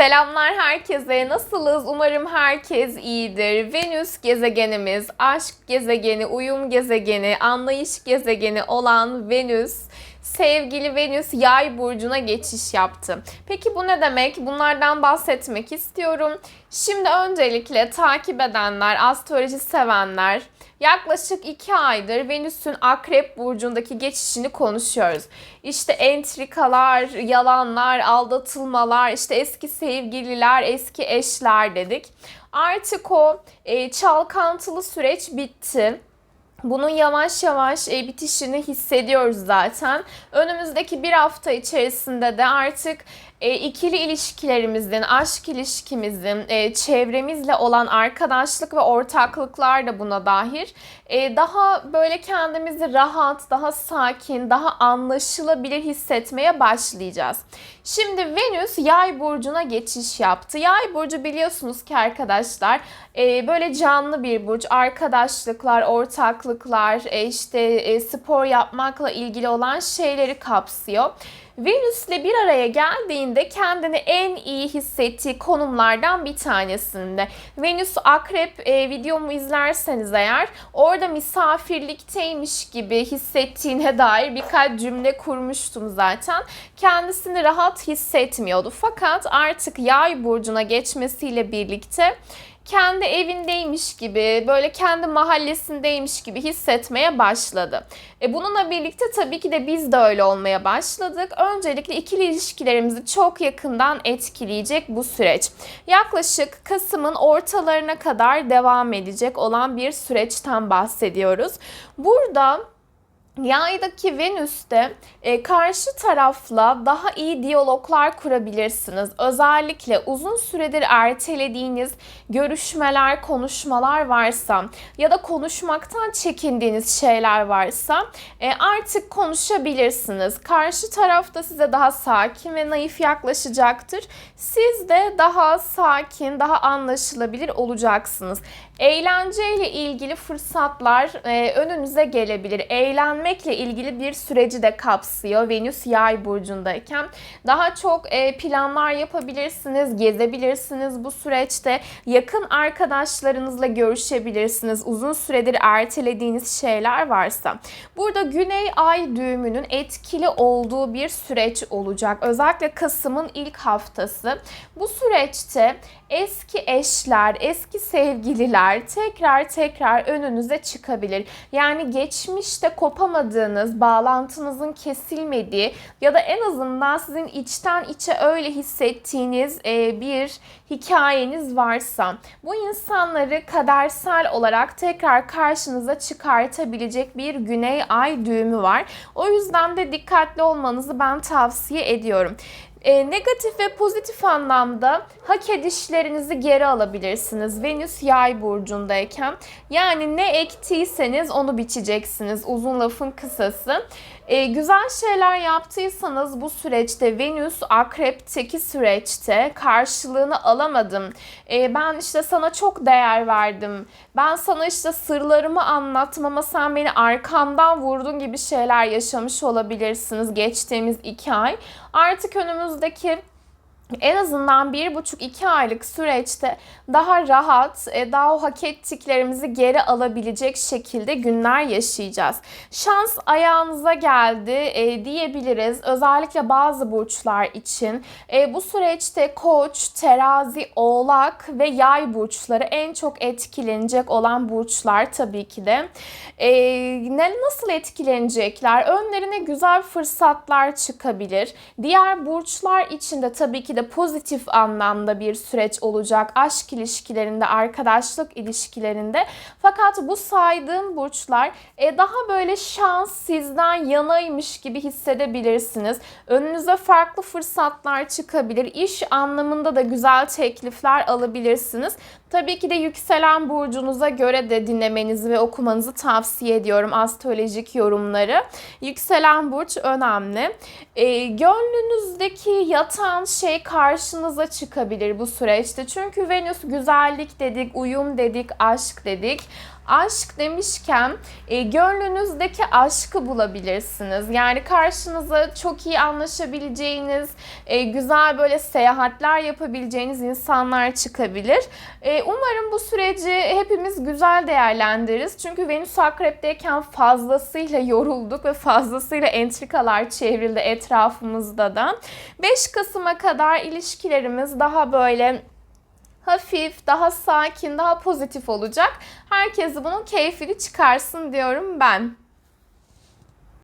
Selamlar herkese. Nasılız? Umarım herkes iyidir. Venüs gezegenimiz, aşk gezegeni, uyum gezegeni, anlayış gezegeni olan Venüs sevgili Venüs yay burcuna geçiş yaptı. Peki bu ne demek? Bunlardan bahsetmek istiyorum. Şimdi öncelikle takip edenler, astroloji sevenler yaklaşık 2 aydır Venüs'ün Akrep burcundaki geçişini konuşuyoruz. İşte entrikalar, yalanlar, aldatılmalar, işte eski sevgililer, eski eşler dedik. Artık o e, çalkantılı süreç bitti. Bunun yavaş yavaş e, bitişini hissediyoruz zaten. Önümüzdeki bir hafta içerisinde de artık e, ikili ilişkilerimizin, aşk ilişkimizin, e, çevremizle olan arkadaşlık ve ortaklıklar da buna dahil. E, daha böyle kendimizi rahat, daha sakin, daha anlaşılabilir hissetmeye başlayacağız. Şimdi Venüs yay burcuna geçiş yaptı. Yay burcu biliyorsunuz ki arkadaşlar e, böyle canlı bir burç. Arkadaşlıklar, ortaklıklar, e, işte e, spor yapmakla ilgili olan şeyleri kapsıyor. Venüs'le bir araya geldiğinde kendini en iyi hissettiği konumlardan bir tanesinde. Venüs Akrep e, videomu izlerseniz eğer orada misafirlikteymiş gibi hissettiğine dair birkaç cümle kurmuştum zaten. Kendisini rahat hissetmiyordu. Fakat artık yay burcuna geçmesiyle birlikte kendi evindeymiş gibi, böyle kendi mahallesindeymiş gibi hissetmeye başladı. E bununla birlikte tabii ki de biz de öyle olmaya başladık. Öncelikle ikili ilişkilerimizi çok yakından etkileyecek bu süreç. Yaklaşık Kasım'ın ortalarına kadar devam edecek olan bir süreçten bahsediyoruz. Burada Yaydaki Venüs'te e, karşı tarafla daha iyi diyaloglar kurabilirsiniz. Özellikle uzun süredir ertelediğiniz görüşmeler, konuşmalar varsa ya da konuşmaktan çekindiğiniz şeyler varsa e, artık konuşabilirsiniz. Karşı tarafta size daha sakin ve naif yaklaşacaktır. Siz de daha sakin, daha anlaşılabilir olacaksınız. Eğlenceyle ilgili fırsatlar e, önünüze gelebilir. Eğlenmekle ilgili bir süreci de kapsıyor Venüs Yay burcundayken. Daha çok e, planlar yapabilirsiniz, gezebilirsiniz bu süreçte. Yakın arkadaşlarınızla görüşebilirsiniz. Uzun süredir ertelediğiniz şeyler varsa. Burada Güney Ay düğümünün etkili olduğu bir süreç olacak. Özellikle Kasım'ın ilk haftası. Bu süreçte eski eşler, eski sevgililer tekrar tekrar önünüze çıkabilir. Yani geçmişte kopamadığınız, bağlantınızın kesilmediği ya da en azından sizin içten içe öyle hissettiğiniz e, bir hikayeniz varsa bu insanları kadersel olarak tekrar karşınıza çıkartabilecek bir güney ay düğümü var. O yüzden de dikkatli olmanızı ben tavsiye ediyorum. E, negatif ve pozitif anlamda hak edişlerinizi geri alabilirsiniz. Venüs yay burcundayken. Yani ne ektiyseniz onu biçeceksiniz. Uzun lafın kısası. E, güzel şeyler yaptıysanız bu süreçte Venüs akrepteki süreçte karşılığını alamadım. E, ben işte sana çok değer verdim. Ben sana işte sırlarımı anlattım ama sen beni arkamdan vurdun gibi şeyler yaşamış olabilirsiniz geçtiğimiz iki ay. Artık önümüzdeki en azından bir buçuk iki aylık süreçte daha rahat, e, daha o hak ettiklerimizi geri alabilecek şekilde günler yaşayacağız. Şans ayağınıza geldi e, diyebiliriz. Özellikle bazı burçlar için. E, bu süreçte koç, terazi, oğlak ve yay burçları en çok etkilenecek olan burçlar tabii ki de. Ne Nasıl etkilenecekler? Önlerine güzel fırsatlar çıkabilir. Diğer burçlar için de tabii ki de de pozitif anlamda bir süreç olacak aşk ilişkilerinde, arkadaşlık ilişkilerinde. Fakat bu saydığım burçlar e, daha böyle şans sizden yanaymış gibi hissedebilirsiniz. Önünüze farklı fırsatlar çıkabilir. İş anlamında da güzel teklifler alabilirsiniz. Tabii ki de yükselen burcunuza göre de dinlemenizi ve okumanızı tavsiye ediyorum astrolojik yorumları. Yükselen burç önemli. E, gönlünüzdeki yatan şey karşınıza çıkabilir bu süreçte. Çünkü Venüs güzellik dedik, uyum dedik, aşk dedik. Aşk demişken e, gönlünüzdeki aşkı bulabilirsiniz. Yani karşınıza çok iyi anlaşabileceğiniz, e, güzel böyle seyahatler yapabileceğiniz insanlar çıkabilir. E, umarım bu süreci hepimiz güzel değerlendiririz. Çünkü Venüs Akrep'teyken fazlasıyla yorulduk ve fazlasıyla entrikalar çevrildi etrafımızda da. 5 Kasım'a kadar ilişkilerimiz daha böyle hafif, daha sakin, daha pozitif olacak. Herkes bunun keyfini çıkarsın diyorum ben.